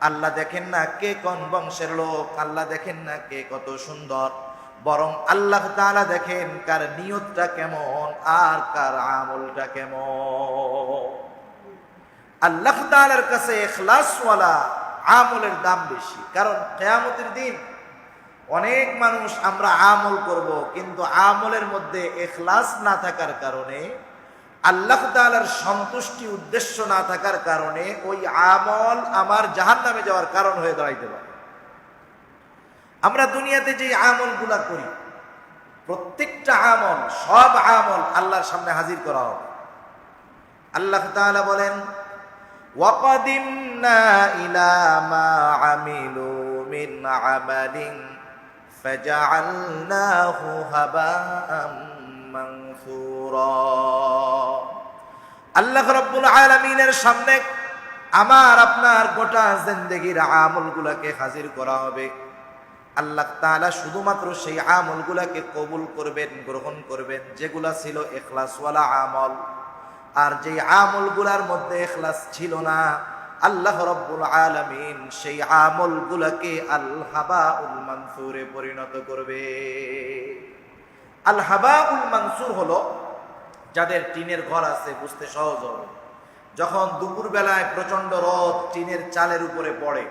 আল্লাহ দেখেন না কে কোন বংশের লোক, আল্লাহ দেখেন না কে কত সুন্দর। বরং আল্লাহ তাআলা দেখেন কার নিয়তটা কেমন আর কার আমলটা কেমন। আল্লাহ তাআলার কাছে এখলাসওয়ালা আমলের দাম বেশি। কারণ কেয়ামতের দিন অনেক মানুষ আমরা আমল করব, কিন্তু আমলের মধ্যে এখলাস না থাকার কারণে, আল্লাহ তাআলার সন্তুষ্টি উদ্দেশ্য না থাকার কারণে ওই আমল আমার জাহান নামে যাওয়ার কারণ হয়ে দাঁড়াইতে পারে। আমরা দুনিয়াতে যে আমলগুলা করি, প্রত্যেকটা আমল, সব আমল আল্লাহর সামনে হাজির করা হবে। আল্লাহ তাআলা বলেন وقدمنا إلى ما عملوا من عمل فجعلناه هباء منثورا আল্লাহ রব্বুল আলমিনের সামনে আমার আপনার গোটা জিন্দগির আমলগুলাকে হাজির করা হবে আল্লাহ তাআলা শুধুমাত্র সেই আমলগুলাকে কবুল করবেন গ্রহণ করবেন যেগুলা ছিল এখলাসওয়ালা আমল আর যে আমলগুলার মধ্যে এখলাস ছিল না, আল্লাহ রব্বুল আলামিন সেই আমলগুলাকে আল হাবাউল মানসুরে পরিণত করবে। আল হাবাউল মানসুর হলো যাদের টিনের ঘর আছে, বুঝতে সহজ হবে। যখন দুপুর বেলায় প্রচণ্ড রোদ টিনের চালের উপরে পড়ে,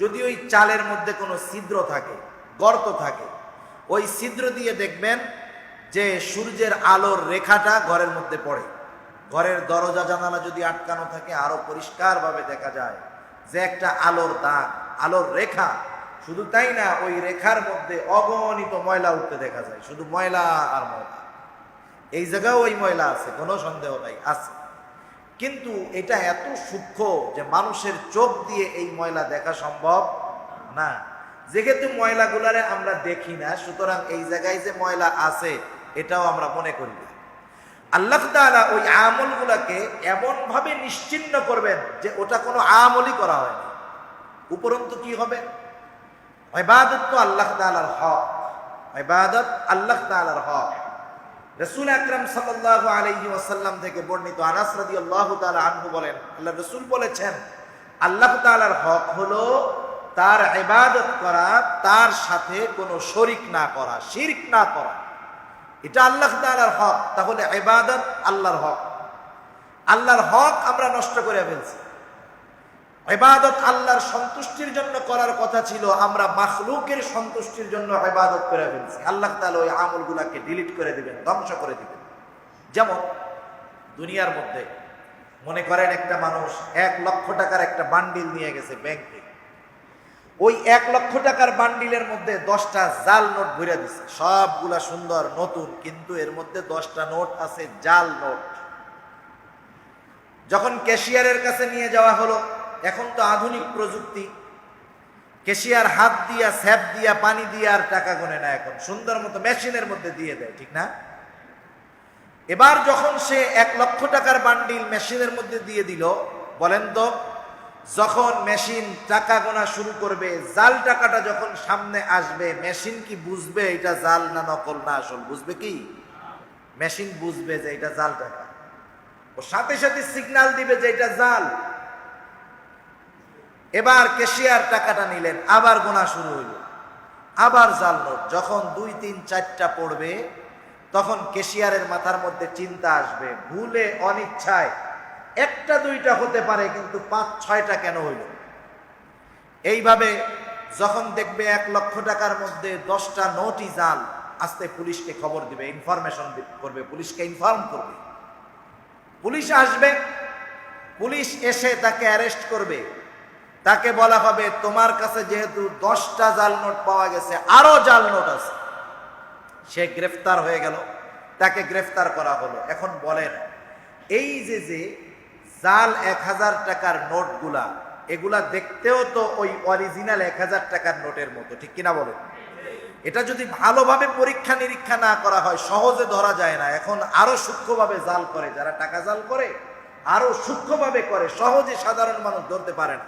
যদি ওই চালের মধ্যে কোনো ছিদ্র থাকে, গর্ত থাকে, ওই ছিদ্র দিয়ে দেখবেন যে সূর্যের আলোর রেখাটা ঘরের মধ্যে পড়ে। ঘরের দরজা জানালা যদি আটকানো থাকে, আরও পরিষ্কারভাবে দেখা যায় যে একটা আলোর দাগ, আলোর রেখা। শুধু তাই না, ওই রেখার মধ্যে অগণিত ময়লা উঠতে দেখা যায়, শুধু ময়লা আর ময়লা। এই জায়গাও ওই ময়লা আছে, কোনো সন্দেহ নাই, আছে। কিন্তু এটা এত সূক্ষ্ম যে মানুষের চোখ দিয়ে এই ময়লা দেখা সম্ভব না। যেহেতু ময়লাগুলারে আমরা দেখি না, সুতরাং এই জায়গায় যে ময়লা আছে, এটাও আমরা মনে করি আল্লাহ তাআলা ওই আমলগুলাকে এমনভাবে নিশ্চিন্ন করবেন যে ওটা কোনো আমলই করা হয়নি উপরন্তু কি হবে? ইবাদত তো আল্লাহ তাআলার হক। ইবাদত আল্লাহ তাআলার হক। রসুল আকরাম সাল্লাল্লাহু আলাইহি ওয়াসাল্লাম থেকে বর্ণিত আনাস রাদিয়াল্লাহু তাআলা আনহু বলেন, আল্লাহ রসুল বলেছেন, আল্লাহ তাআলার হক হলো তার ইবাদত করা, তার সাথে কোনো শরিক না করা, শিরিক না করা। এটা আল্লাহ তাআলার হক। তাহলে ইবাদত আল্লাহর হক। আল্লাহর হক আমরা নষ্ট করে ফেলছি। ইবাদত আল্লাহর সন্তুষ্টির জন্য করার কথা ছিল, আমরা মাখলুকের সন্তুষ্টির জন্য ইবাদত করে ফেলছি। আল্লাহ তাআলা ওই আমলগুলাকে ডিলিট করে দিবেন, ধ্বংস করে দিবেন। যেমন, দুনিয়ার মধ্যে মনে করেন একটা মানুষ এক লক্ষ টাকার একটা বান্ডিল নিয়ে গেছে ব্যাংকে ওই এক লক্ষ টাকার বান্ডিলের মধ্যে দশটা জাল নোট ভরে দিছে। সবগুলা সুন্দর, নতুন, কিন্তু এর মধ্যে দশটা নোট আছে, জাল নোট। যখন ক্যাশিয়ারের কাছে নিয়ে যাওয়া হলো, এখন তো আধুনিক প্রযুক্তি। ক্যাশিয়ার হাত দিয়া, স্যাপ দিয়া, পানি দিয়া আর টাকা গোনে না এখন। সুন্দর মতো মেশিনের মধ্যে দিয়ে দেয়, ঠিক না? এবার যখন সে এক লক্ষ টাকার বান্ডিল মেশিনের মধ্যে দিয়ে দিল, বলেন তো যখন মেশিন টাকা গোনা শুরু করবে, জাল টাকাটা যখন সামনে আসবে, মেশিন কি বুঝবে এটা জাল না নকল না আসল? বুঝবে কি? মেশিন বুঝবে যে এটা জাল টাকা ও সাথে সাথে সিগন্যাল দিবে যে এটা জাল। এবার কেশিয়ার টাকাটা নিলেন, আবার গোনা শুরু হইল। আবার জাল নোট, যখন দুই, তিন, চারটা পড়বে, তখন কেশিয়ারের মাথার মধ্যে চিন্তা আসবে, ভুলে অনিচ্ছায় একটা দুইটা হতে পারে, কিন্তু পাঁচ, ছয়টা কেন হইল? এইভাবে যখন দেখবে এক লক্ষ টাকার মধ্যে দশটা নোটই জাল আস্তে পুলিশকে খবর দিবে ইনফরমেশন করবে, পুলিশকে ইনফর্ম করবে। পুলিশ আসবে, পুলিশ এসে তাকে অ্যারেস্ট করবে। তাকে বলা হবে, তোমার কাছে যেহেতু দশটা জাল নোট পাওয়া গেছে, আরও জাল নোট আছে। সে গ্রেফতার হয়ে গেল। তাকে গ্রেফতার করা হলো। এখন বলেন, এই যে যে জাল এক হাজার টাকার নোটগুলা, এগুলা দেখতেও তো ওই অরিজিনাল এক হাজার টাকার নোটের মতো, ঠিক কিনা বলেন? এটা যদি ভালোভাবে পরীক্ষা নিরীক্ষা না করা হয়, সহজে ধরা যায় না। এখন আরও সূক্ষ্মভাবে জাল করে, যারা টাকা জাল করে, আরও সূক্ষ্মভাবে করে, সহজে সাধারণ মানুষ ধরতে পারে না।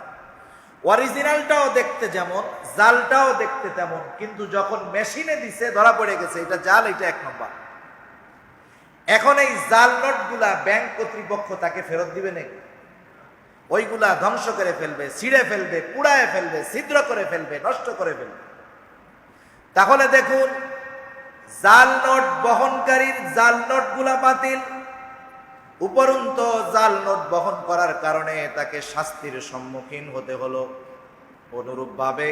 অরিজিনালটাও দেখতে যেমন, জালটাও দেখতে তেমন, কিন্তু যখন মেশিনে দিছে, ধরা পড়ে গেছে, এটা জাল, এটা এক নম্বর এখন এই জাল নোটগুলা ব্যাংক কর্তৃপক্ষ তাকে ফেরত দিবে নাকি? ওইগুলা ধ্বংস করে ফেলবে, ছিঁড়ে ফেলবে, পুড়ায় ফেলবে, ছিদ্র করে ফেলবে, নষ্ট করে ফেলবে। তাহলে দেখুন, জাল নোট বহনকারীর জাল নোটগুলা বাতিল। উপরন্ত জাল নোট বহন করার কারণে তাকে শাস্তির সম্মুখীন হতে হলো। অনুরূপভাবে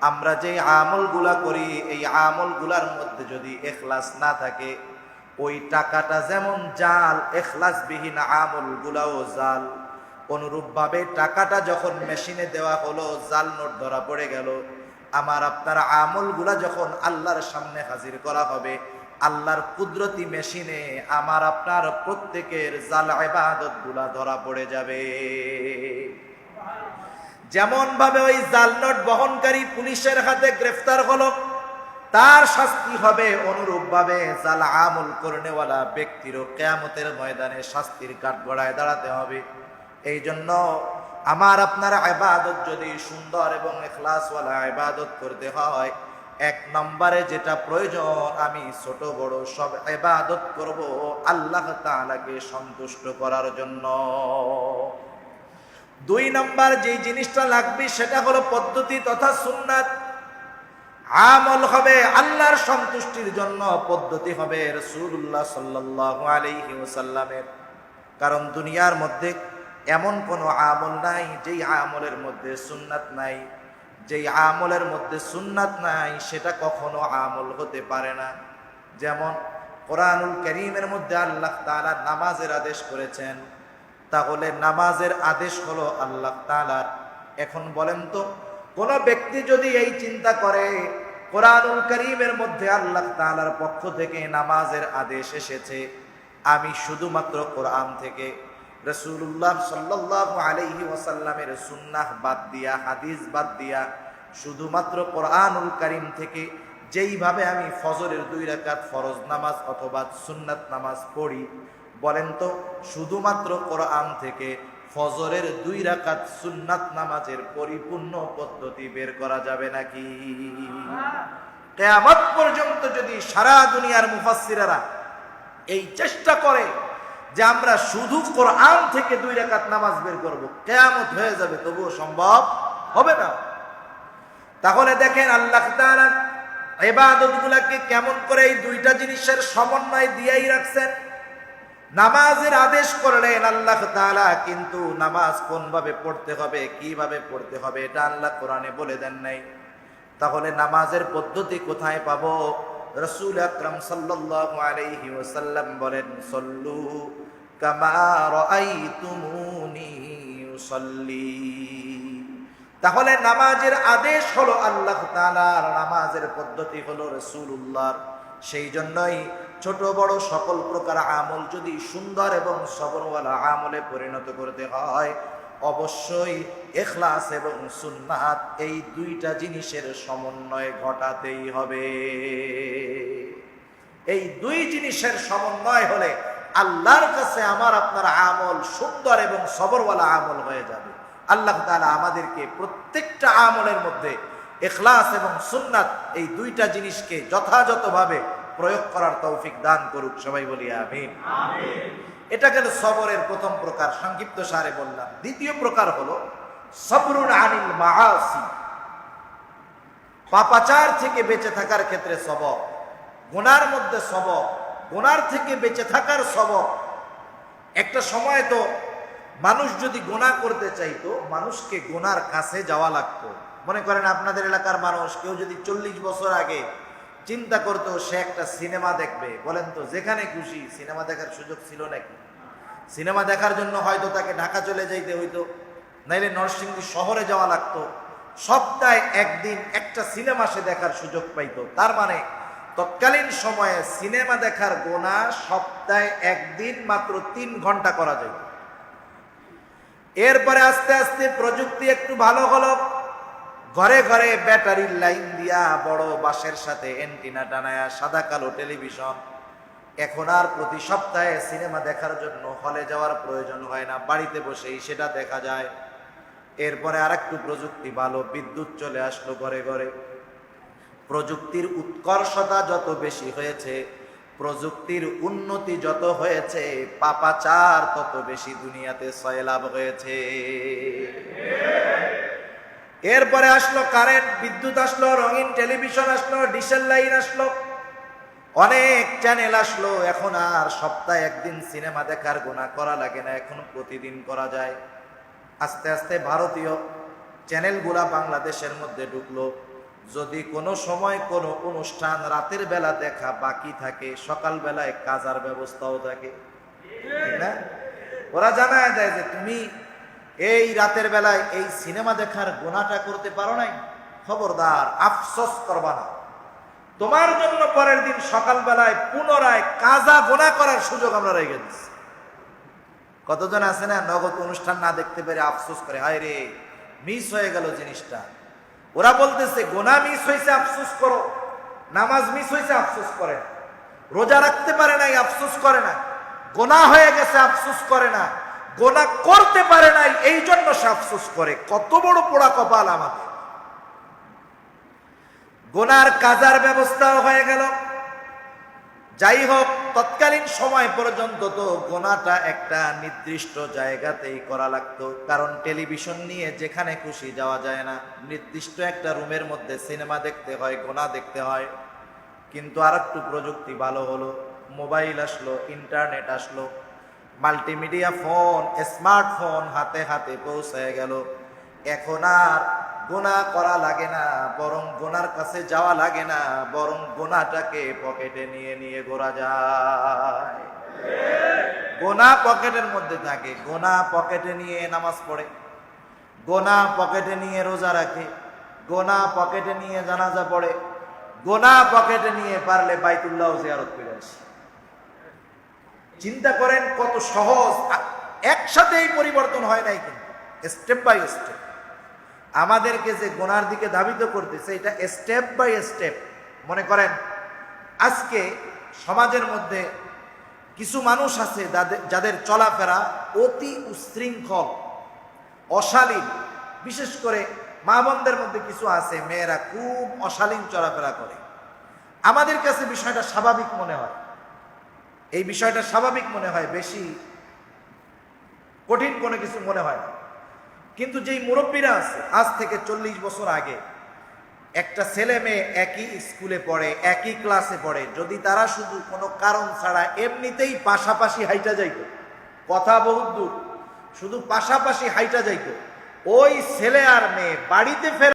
আমরা যে আমলগুলা করি, এই আমলগুলার মধ্যে যদি এখলাস না থাকে ওই টাকাটা যেমন জাল, এখলাসবিহীন আমলগুলাও জাল। অনুরূপভাবে টাকাটা যখন মেশিনে দেওয়া হলো, জাল নোট ধরা পড়ে গেল। আমার আপনার আমলগুলা যখন আল্লাহর সামনে হাজির করা হবে, আল্লাহর কুদরতি মেশিনে আমার আপনার প্রত্যেকের জাল ইবাদতগুলা ধরা পড়ে যাবে। যেমন ভাবে ওই জাল নোট বহনকারী পুলিশের হাতে গ্রেফতার হলো তার শাস্তি হবে অনুরূপ ভাবে জাল আমল করনেওয়ালা ব্যক্তিরও কেয়ামতের ময়দানে শাস্তির কাঠগড়ায় দাঁড়াতে হবে। এই জন্য আমার আপনার আবাদত যদি সুন্দর এবং এখলাসওয়ালা আবাদত করতে হয়, এক নম্বরে যেটা প্রয়োজন, আমি ছোট বড় সব এবাদত করব আল্লাহ তাআলাকে সন্তুষ্ট করার জন্য। দুই নম্বর যে জিনিসটা লাগবে সেটা হলো পদ্ধতি তথা সুন্নাত। আমল হবে, আল্লাহর সন্তুষ্টির জন্য পদ্ধতি হবে রসুল্লাহ সাল্লাহ আলাইহি ওসাল্লামের কারণ দুনিয়ার মধ্যে এমন কোনো আমল নাই, যেই আমলের মধ্যে সুন্নাত নাই। যেই আমলের মধ্যে সুন্নাত নাই, সেটা কখনো আমল হতে পারে না। যেমন কোরআনুল করিমের মধ্যে আল্লাহ তাআলা নামাজের আদেশ করেছেন। তাহলে নামাজের আদেশ হলো আল্লাহ তাআলার। এখন বলেন তো কোন ব্যক্তি যদি এই চিন্তা করে, কোরআনুল করিমের মধ্যে আল্লাহ তাআলার পক্ষ থেকে নামাজের আদেশ এসেছে, আমি শুধুমাত্র কোরআন থেকে। রসুল্লাহ সাল্লাহ আলহি ওসাল্লামের সুন্নাহ বাদ দিয়া, হাদিস বাদ দিয়া, শুধুমাত্র কোরআনুল করিম থেকে যেইভাবে আমি ফজরের দুই রাকাত ফরজ নামাজ অথবা সুন্নাত নামাজ পড়ি, বলেন তো, শুধুমাত্র কোরআন থেকে ফজরের দুই রাকাত সুন্নাত নামাজের পরিপূর্ণ পদ্ধতি বের করা যাবে নাকি? কেয়ামত পর্যন্ত যদি সারা দুনিয়ার মুফাসসিরারা এই চেষ্টা করে যে আমরা শুধু কোরআন থেকে দুই রাকাত নামাজ বের করব, কেয়ামত হয়ে যাবে, তবুও সম্ভব হবে না। তাহলে দেখেন আল্লাহ তাআলা ইবাদতগুলোকে কেমন করে এই দুইটা জিনিসের সমন্বয় দিয়েই রাখছেন। নামাজের আদেশ করলেন আল্লাহ তাআলা, কিন্তু নামাজ কোনভাবে পড়তে হবে, কীভাবে পড়তে হবে, এটা আল্লাহ কোরআনে বলে দেন নাই। তাহলে নামাজের পদ্ধতি কোথায় পাবো? রসুল আকরাম সাল্লাল্লাহু আলাইহি বলেন, সল্লু কামা রাআইতুমুনি তাহলে নামাজের আদেশ হলো আল্লাহ তাআলার, নামাজের পদ্ধতি হলো রাসূলুল্লাহর। সেই জন্যই ছোট বড় সকল প্রকার আমল যদি সুন্দর এবং সবরওয়ালা আমলে পরিণত করতে হয়, অবশ্যই এখলাস এবং সুন্নাত এই দুইটা জিনিসের সমন্বয় ঘটাতেই হবে। এই দুই জিনিসের সমন্বয় হলে আল্লাহর কাছে আমার আপনার আমল সুন্দর এবং সবরওয়ালা আমল হয়ে যাবে। আল্লাহ তাআলা আমাদেরকে প্রত্যেকটা আমলের মধ্যে এখলাস এবং সুন্নাত এই দুইটা জিনিসকে যথাযথভাবে প্রয়োগ করার তৌফিক দান করুক, সবাই বলি আমিন। এটা গেল সবরের প্রথম প্রকার, সংক্ষিপ্ত সারে বললাম। দ্বিতীয় প্রকার হলো, সবরুন আনিল মাআসি। পাপাচার থেকে বেঁচে থাকার ক্ষেত্রে সবক গোনার মধ্যে সবক গোনার থেকে বেঁচে থাকার সবক একটা সময় তো মানুষ যদি গোনা করতে চাইতো, মানুষকে গোনার কাছে যাওয়া লাগতো। মনে করেন আপনাদের এলাকার মানুষ, কেউ যদি চল্লিশ বছর আগে চিন্তা করতো, সে একটা সিনেমা দেখবে। বলেন তো, যেখানে খুশি, সিনেমা দেখার সুযোগ ছিল নাকি? সিনেমা দেখার জন্য হয়তো তাকে ঢাকা চলে যাইতে হইতো, নাইলে নরসিংদী শহরে যাওয়া লাগতো। সপ্তাহে একদিন একটা সিনেমা সে দেখার সুযোগ পাইতো। তার মানে তৎকালীন সময়ে সিনেমা দেখার গোনা সপ্তাহে একদিন মাত্র তিন ঘণ্টা করা যায় এরপরে আস্তে আস্তে প্রযুক্তি একটু ভালো হলো ঘরে ঘরে ব্যাটারির লাইন দিয়া বড় বাসের সাথে এন্টিনা টানায়া সাদা কালো টেলিভিশন। এখন আর প্রতি সপ্তাহে সিনেমা দেখার জন্য হলে যাওয়ার প্রয়োজন হয় না, বাড়িতে বসেই সেটা দেখা যায়। এরপরে আর একটু প্রযুক্তি ভালো, বিদ্যুৎ চলে আসলো ঘরে ঘরে। প্রযুক্তির উৎকর্ষতা যত বেশি হয়েছে, প্রযুক্তির উন্নতি যত হয়েছে, পাপাচার তত বেশি দুনিয়াতে সয়লাভ হয়েছে। এরপরে আসলো কারেন্ট, বিদ্যুৎ আসলো, রঙিন টেলিভিশন আসলো, ডিসেল লাইন আসলো। অনেক চ্যানেল আসলো, এখন আর সপ্তাহে একদিন সিনেমা দেখার গোনা করা লাগে না, এখন প্রতিদিন করা যায়। আস্তে আস্তে ভারতীয় চ্যানেলগুলা বাংলাদেশের মধ্যে ঢুকলো। যদি কোনো সময় কোনো অনুষ্ঠান রাতের বেলা দেখা বাকি থাকে সকাল বেলায় কাজার ব্যবস্থাও থাকে। ওরা জানায় দেয় যে তুমি এই রাতের বেলায় এই সিনেমা দেখার গোনাটা করতে পারো নাই? খবরদার, আফসোস করবা না। তোমার জন্য পরের দিন সকালবেলায় পুনরায় কাজা গোনা করার সুযোগ আমরা রেখে দিচ্ছি কতজন আছে না নগদ অনুষ্ঠান না দেখতে পেরে আফসোস করে, হায় রে মিস হয়ে গেল জিনিসটা। ওরা বলতেছে, গোনা মিস হয়েছে আফসোস করো। নামাজ মিস হয়েছে আফসোস করে রোজা রাখতে পারে নাই, আফসোস করে না। গোনা হয়ে গেছে, আফসোস করে না। গোনা করতে পারে নাই এই জন্য সে আফসোস করে। কত বড় পোড়া কপাল আমাদের। গোনার কাজার ব্যবস্থাও হয়ে গেল। যাই হোক, তৎকালীন সময় পর্যন্ত তো গোনাটা একটা নির্দিষ্ট জায়গাতেই করা লাগতো। কারণ টেলিভিশন নিয়ে যেখানে খুশি যাওয়া যায় না। নির্দিষ্ট একটা রুমের মধ্যে সিনেমা দেখতে হয়, গোনা দেখতে হয়। কিন্তু আর একটু প্রযুক্তি ভালো হলো, মোবাইল আসলো, ইন্টারনেট আসলো। মাল্টিমিডিয়া ফোন, স্মার্টফোন হাতে হাতে পৌঁছায় গেল। এখন আর গোনা করা লাগে না, বরং গোনার কাছে যাওয়া লাগে না, বরং গোনাটাকে পকেটে নিয়ে নিয়ে ঘোরা যায়। গোনা পকেটের মধ্যে থাকে গোনা পকেটে নিয়ে নামাজ পড়ে গোনা পকেটে নিয়ে রোজা রাখে গোনা পকেটে নিয়ে জানাজা পড়ে গোনা পকেটে নিয়ে পারলে বাইতুল্লাহ জিয়ারত করে আসে। চিন্তা করেন কত সহজ। একসাথে এই পরিবর্তন হয় নাই কিন্তু স্টেপ বাই স্টেপ আমাদেরকে যে গোনার দিকে ধাবিত করতেছে, এটা স্টেপ বাই স্টেপ মনে করেন, আজকে সমাজের মধ্যে কিছু মানুষ আছে যাদের- যাদের চলাফেরা অতি উশৃঙ্খল, অশালীন। বিশেষ করে মা বোনদের মধ্যে কিছু আছে, মেয়েরা খুব অশালীন চলাফেরা করে। আমাদের কাছে বিষয়টা স্বাভাবিক মনে হয়। এই বিষয়টা স্বাভাবিক মনে হয়, বেশি কঠিন কোনো কিছু মনে হয় না। কিন্তু যেই মুরব্বীরা আছে, আজ থেকে চল্লিশ বছর আগে, একটা ছেলে মেয়ে একই স্কুলে পড়ে, একই ক্লাসে পড়ে, যদি তারা শুধু কোনো কারণ ছাড়া এমনিতেই পাশাপাশি হাইটা যাইত, কথা বহুত দূর, শুধু পাশাপাশি হাইটা যাইত, ওই ছেলে আর মেয়ে বাড়িতে ফের